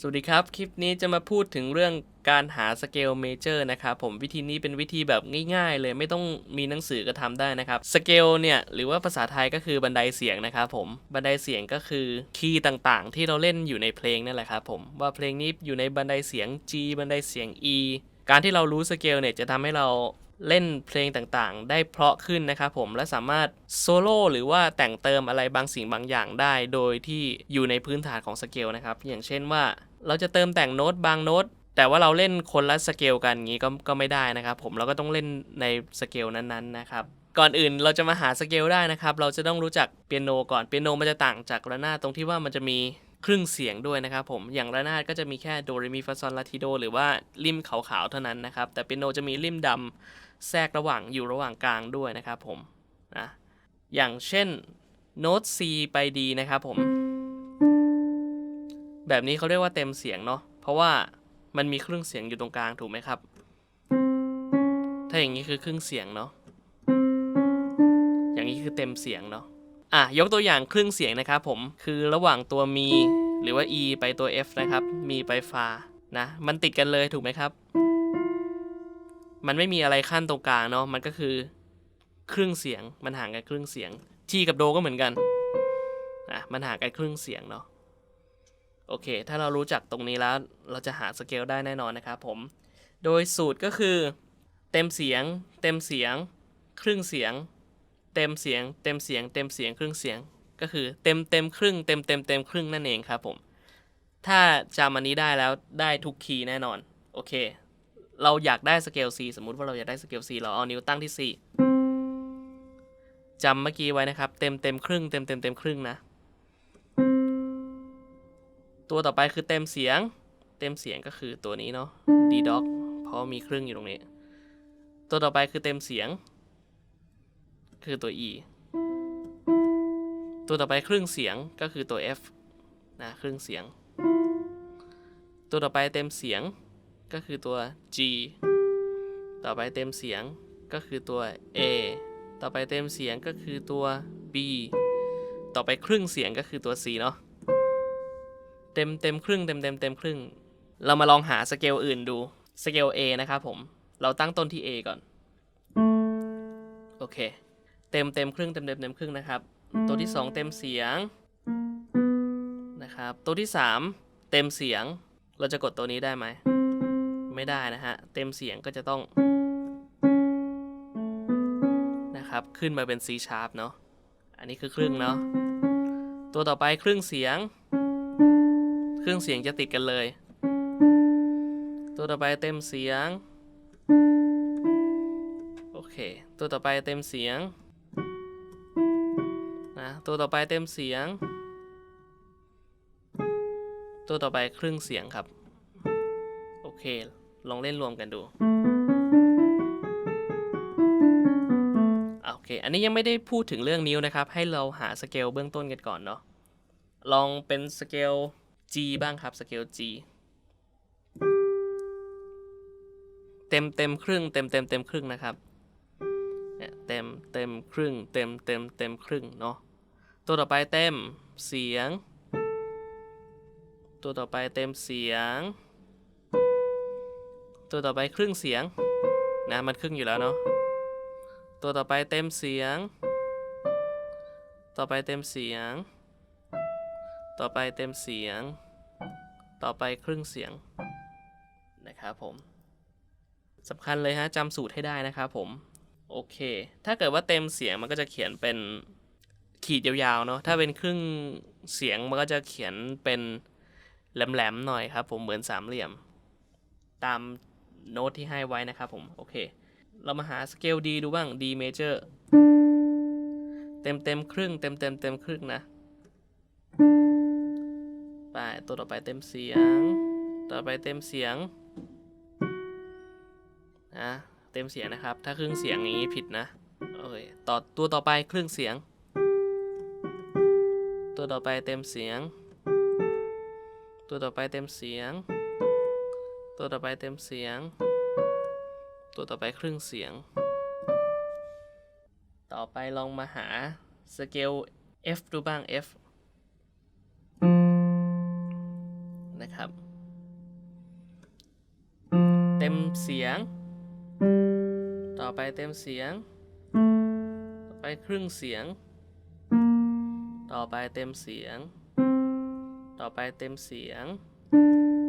สวัสดีครับ คลิปนี้จะมาพูดถึงเรื่องการหาสเกลเมเจอร์นะครับผมวิธีนี้เป็นวิธีแบบง่ายๆ เลยไม่ต้องมีหนังสือก็ทำได้นะครับสเกลเนี่ยหรือว่าภาษาไทยก็คือบันไดเสียงนะครับผมบันไดเสียงก็คือคีย์ต่างๆ ที่เราเล่นอยู่ในเพลงนั่นแหละครับผมว่าเพลงนี้อยู่ในบันไดเสียง G บันไดเสียง E การที่เรารู้สเกลเนี่ยจะทำให้เรา เล่นเพลงต่างๆ ได้เพราะขึ้นนะครับผมและสามารถโซโล่หรือว่าแต่งเติมอะไรบางสิ่งบางอย่างได้ โดยที่อยู่ในพื้นฐานของสเกลนะครับ อย่างเช่นว่าเราจะเติมแต่งโน้ตบางโน้ตแต่ว่าเราเล่นคนละสเกลกันอย่างนี้ก็ก็ไม่ได้นะครับผมเราก็ต้องเล่นในสเกลนั้นๆนะครับก่อนอื่นเราจะมาหาสเกลได้นะครับ เราจะต้องรู้จักเปียโนก่อนเปียโนมันจะต่างจากระนาดตรงที่ว่ามันจะมี ครึ่งเสียงด้วยนะครับผมอย่างระนาดก็จะมีแค่โดเรมีฟาซอนลาทิโดหรือว่าริมขาวๆเท่านั้นนะครับ แต่เปียโนจะมีริมดำแทรกระหว่างอยู่ระหว่างกลางด้วยนะครับผมนะอย่างเช่นโน้ต C ไป D นะครับผม แบบนี้เขาเรียกว่าเต็มเสียงเนาะเพราะว่ามันมีครึ่งเสียงอยู่ตรงกลางถูกไหมครับ ถ้าอย่างนี้คือครึ่งเสียงเนาะอย่างนี้คือเต็มเสียงเนาะ อะยกตัวอย่างครึ่งเสียงนะครับผมคือระหว่างตัวมีหรือว่า e ไปตัว f นะครับ มีไปฟานะมันติดกันเลยถูกไหมครับ มันไม่มีอะไรขั้นตรงกลางเนาะมันก็คือครึ่งเสียงมันห่างกันครึ่งเสียงที่กับโดก็เหมือนกันอะมันห่างกันครึ่งเสียงเนาะโอเค ถ้าเรารู้จักตรงนี้แล้ว เราจะหาสเกลได้แน่นอนนะครับผม โดยสูตรก็คือ เต็มเสียง เต็มเสียง ครึ่งเสียง เต็มเสียง เต็มเสียง เต็มเสียงครึ่งเสียง ก็คือเต็มเต็มครึ่ง เต็มเต็มเต็มครึ่งนั่นเองครับผม ถ้าจำอันนี้ได้แล้วได้ทุกคีย์แน่นอน โอเค เราอยากได้สเกล C สมมุติว่าเราอยากได้สเกล C เราเอานิ้วตั้งที่ C จำเมื่อกี้ไว้นะครับ เต็มเต็มครึ่ง เต็มเต็มเต็มครึ่งนะ ตัวต่อไปคือเต็มเสียง เต็มเสียงก็คือตัวนี้เนาะ D dog เพราะมีครึ่งอยู่ตรงนี้ ตัวต่อไปคือเต็มเสียง คือตัว E ตัวต่อไปครึ่งเสียงก็คือตัว F นะครึ่งเสียง ตัวต่อไปเต็มเสียงก็คือตัว G ต่อไปเต็มเสียงก็คือตัว A ต่อไปเต็มเสียงก็คือตัว B ต่อไปครึ่งเสียงก็คือตัว C เนาะเต็มเต็มครึ่งเต็มเต็มเต็มครึ่ง เรามาลองหาสเกลอื่นดูสเกล A นะครับผม เราตั้งต้นที่ A ก่อน โอเค เต็มเต็มครึ่งเต็มเต็มเต็มครึ่งนะครับ ตัวที่ 2 เต็มเสียงนะครับ ตัวที่ 3 เต็มเสียง เราจะกดตัวนี้ได้ไหม ไม่ได้นะฮะ เต็มเสียงก็จะต้องนะครับ ขึ้นมาเป็น C sharp เนาะ อันนี้คือครึ่งเนาะ ตัวต่อไปครึ่งเสียง ครื่งเสียงจะติดกันเลย ตัวต่อไปเต็มเสียง โอเค ตัวต่อไปเต็มเสียง นะตัวต่อไปเต็มเสียง ตัวต่อไปครึ่งเสียงครับ โอเค ลองเล่นรวมกันดูโอเค อันนี้ยังไม่ได้พูดถึงเรื่องนิ้วนะครับ ให้เราหาสเกลเบื้องต้นกันก่อนเนาะ ลองเป็นสเกล G บ้างครับ สเกล G เต็มเต็มครึ่ง เต็มเต็มเต็มครึ่งนะครับ เนี่ย เต็มเต็มครึ่ง เต็มเต็มเต็มครึ่งเนาะ ตัวต่อไปเต็มเสียง ตัวต่อไปเต็มเสียง ตัวต่อไปครึ่งเสียงนะมันครึ่งอยู่แล้วเนาะตัวต่อไปเต็มเสียง ต่อไปเต็มเสียง ต่อไปเต็มเสียง ต่อไปครึ่งเสียงนะครับผมสำคัญเลยฮะจำสูตรให้ได้นะครับผม โอเค ถ้าเกิดว่าเต็มเสียงมันก็จะเขียนเป็น ขีดยาวๆเนาะถ้าเป็นครึ่งเสียงมันก็จะเขียนเป็นแหลมๆหน่อยครับ ผมเหมือนสามเหลี่ยม ตามโน้ตที่ให้ไว้นะครับผม โอเค เรามาหาสเกล D ดูบ้าง D major เต็มเต็มๆครึ่งเต็มเต็มเต็มครึ่งนะไปตัวต่อไปเต็มเสียง ต่อไปเต็มเสียงนะเต็มเสียงนะครับ ถ้าครึ่งเสียงอย่างนี้ผิดนะโอเคต่อตัวต่อไปครึ่งเสียง ตัวต่อไปเต็มเสียง ตัวต่อไปเต็มเสียง ตัวต่อไปเต็มเสียง ตัวต่อไปครึ่งเสียง ต่อไปลองมาหาสเกล F ดูบ้าง F นะครับ เต็มเสียง ต่อไปเต็มเสียง ต่อไปครึ่งเสียง ต่อไปเต็มเสียง ต่อไปเต็มเสียง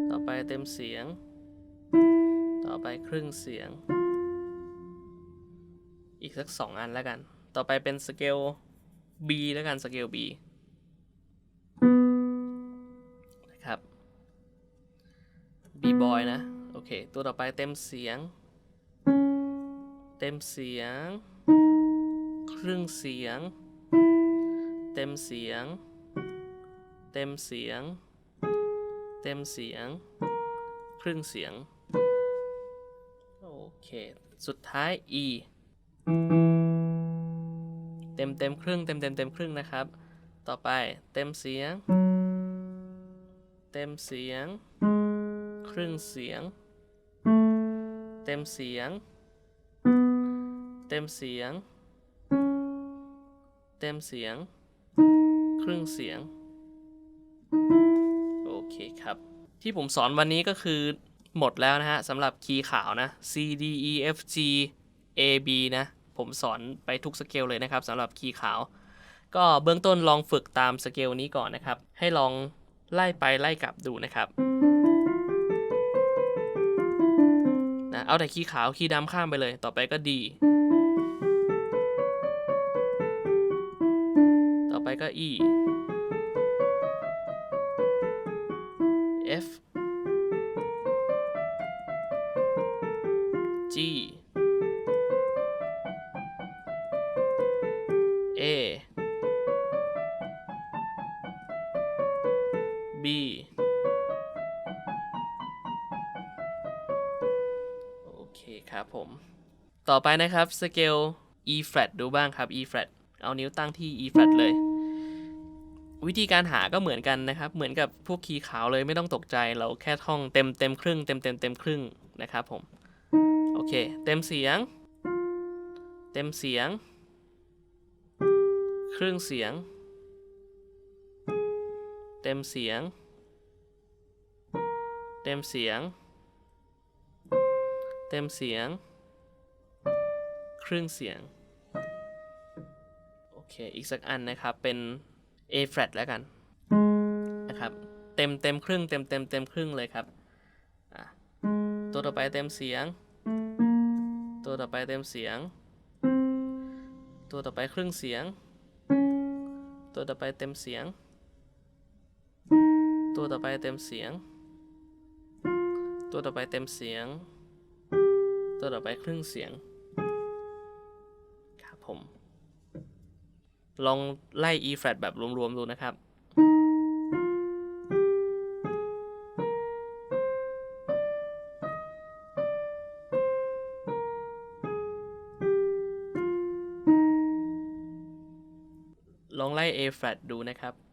ต่อไปเต็มเสียง ต่อไปครึ่งเสียง อีกสักสองอันแล้วกัน ต่อไปเป็นสเกล B แล้วกันสเกล B นะครับ B boy นะ โอเค ตัวต่อไปเต็มเสียง เต็มเสียง ครึ่งเสียง เต็มเสียง เต็มเสียง เต็มเสียง ครึ่งเสียง โอเค สุดท้าย E เต็มเต็มครึ่งเต็มเต็มเต็มครึ่งนะครับ ต่อไปเต็มเสียง เต็มเสียง ครึ่งเสียง เต็มเสียง เต็มเสียง เต็มเสียง รึ่งเสียง โอเคครับ ที่ผมสอนวันนี้ก็คือหมดแล้วนะฮะสำหรับคีย์ขาวนะ C D E F G A B นะ ผมสอนไปทุกสเกลเลยนะครับสำหรับคีย์ขาว ก็เบื้องต้นลองฝึกตามสเกลนี้ก่อนนะครับ ให้ลองไล่ไปไล่กลับดูนะครับนะเอาแต่คีย์ขาวคีย์ดำข้ามไปเลย ต่อไปก็ D ต่อไปก็ E F G A B โอเคครับผม ต่อไปนะครับสเกล E flat ดูบ้างครับ E flat เอานิ้วตั้งที่ E flat เลย วิธีการหาก็เหมือนกันนะครับ เหมือนกับพวกคีย์ขาวเลยไม่ต้องตกใจเราแค่ท่องเต็มเต็มครึ่งเต็มเต็มเต็มครึ่งนะครับผม โอเค เต็มเสียง เต็มเสียง ครึ่งเสียง เต็มเสียง เต็มเสียง เต็มเสียง ครึ่งเสียง โอเค อีกสักอันนะครับเป็น A flat แล้วกันนะครับ เต็มเต็มครึ่งเต็มเต็มเต็มครึ่งเลยครับตัวต่อไปเต็มเสียง ตัวต่อไปเต็มเสียง ตัวต่อไปครึ่งเสียง ตัวต่อไปเต็มเสียง ตัวต่อไปเต็มเสียง ตัวต่อไปเต็มเสียง ตัวต่อไปครึ่งเสียงครับผม ลองไล่ E flat แบบรวมๆดูนะครับ ลองไล่ A flat ดูนะครับ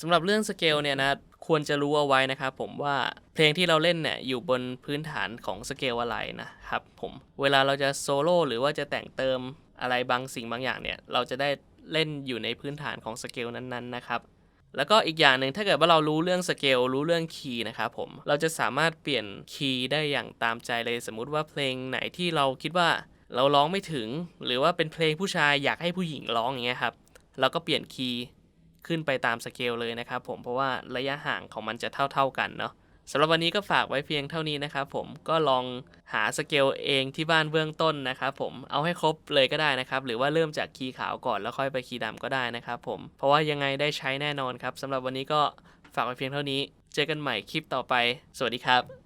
สำหรับเรื่องสเกลเนี่ยนะควรจะรู้เอาไว้นะครับผมว่าเพลงที่เราเล่นเนี่ยอยู่บนพื้นฐานของสเกลอะไรนะครับผมเวลาเราจะโซโล่หรือว่าจะแต่งเติมอะไรบางสิ่งบางอย่างเนี่ยเราจะได้เล่นอยู่ในพื้นฐานของสเกลนั้นๆนะครับแล้วก็อีกอย่างหนึ่งถ้าเกิดว่าเรารู้เรื่องสเกลรู้เรื่องคีย์นะครับผมเราจะสามารถเปลี่ยนคีย์ได้อย่างตามใจเลยสมมุติว่าเพลงไหนที่เราคิดว่าเราร้องไม่ถึง หรือว่าเป็นเพลงผู้ชายอยากให้ผู้หญิงร้องอย่างเงี้ยครับเราก็เปลี่ยนคีย์ ขึ้นไปตามสเกลเลยนะครับผมเพราะว่าระยะห่างของมันจะเท่า ๆกันเนาะสำหรับวันนี้ก็ฝากไว้เพียงเท่านี้นะครับผมก็ลองหาสเกลเองที่บ้านเบื้องต้นนะครับผมเอาให้ครบเลยก็ได้นะครับ หรือว่าเริ่มจากคีย์ขาวก่อนแล้วค่อยไปคีย์ดำก็ได้นะครับผมเพราะว่ายังไงได้ใช้แน่นอนครับสำหรับวันนี้ก็ฝากไว้เพียงเท่านี้ เจอกันใหม่คลิปต่อไป สวัสดีครับ